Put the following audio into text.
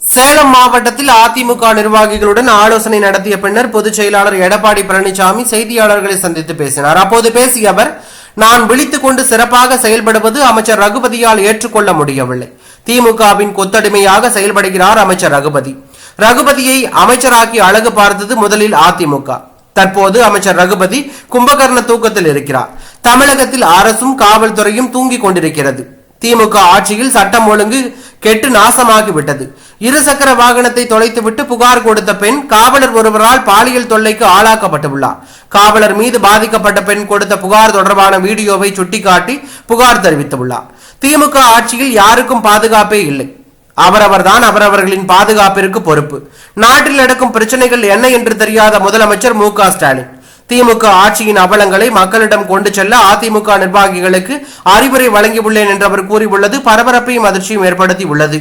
சேலம் மாவட்டத்தில் அதிமுக நிர்வாகிகளுடன் ஆலோசனை நடத்திய பின்னர் பொதுச் செயலாளர் எடப்பாடி பழனிசாமி செய்தியாளர்களை சந்தித்து பேசினார். அப்போது பேசிய அவர் நான் விழித்துக் கொண்டு சிறப்பாக செயல்படுவது அமைச்சர் ரகுபதியால் ஏற்றுக்கொள்ள முடியவில்லை. திமுகவின் கொத்தடிமையாக செயல்படுகிறார் அமைச்சர் ரகுபதி. ரகுபதியை அமைச்சராக்கி அழகு பார்த்தது முதலில் அதிமுக. தற்போது அமைச்சர் ரகுபதி கும்பகர்ண தூக்கத்தில் இருக்கிறார். தமிழகத்தில் அரசும் காவல்துறையும் தூங்கிக் கொண்டிருக்கிறது. திமுக ஆட்சியில் சட்டம் ஒழுங்கு கெட்டு நாசமாகி விட்டது இருசக்கர வாகனத்தை தொலைத்துவிட்டு புகார் கொடுத்த பெண் காவலர் ஒருவரால் பாலியல் தொல்லைக்கு ஆளாக்கப்பட்டுள்ளார். காவலர் மீது பாதிக்கப்பட்ட பெண் கொடுத்த புகார் தொடர்பான வீடியோவை சுட்டிக்காட்டி புகார் தெரிவித்துள்ளார். திமுக ஆட்சியில் யாருக்கும் பாதுகாப்பே இல்லை. அவரவர்தான் அவரவர்களின் பாதுகாப்பிற்கு பொறுப்பு. நாட்டில் நடக்கும் பிரச்சனைகள் என்ன என்று தெரியாத முதலமைச்சர் மு ஸ்டாலின். திமுக ஆட்சியின் அவலங்களை மக்களிடம் கொண்டு செல்ல அதிமுக நிர்வாகிகளுக்கு அறிவுரை வழங்கியுள்ளேன் என்று அவர் கூறியுள்ளது. பரபரப்பையும் அதிர்ச்சியும் ஏற்படுத்தி உள்ளது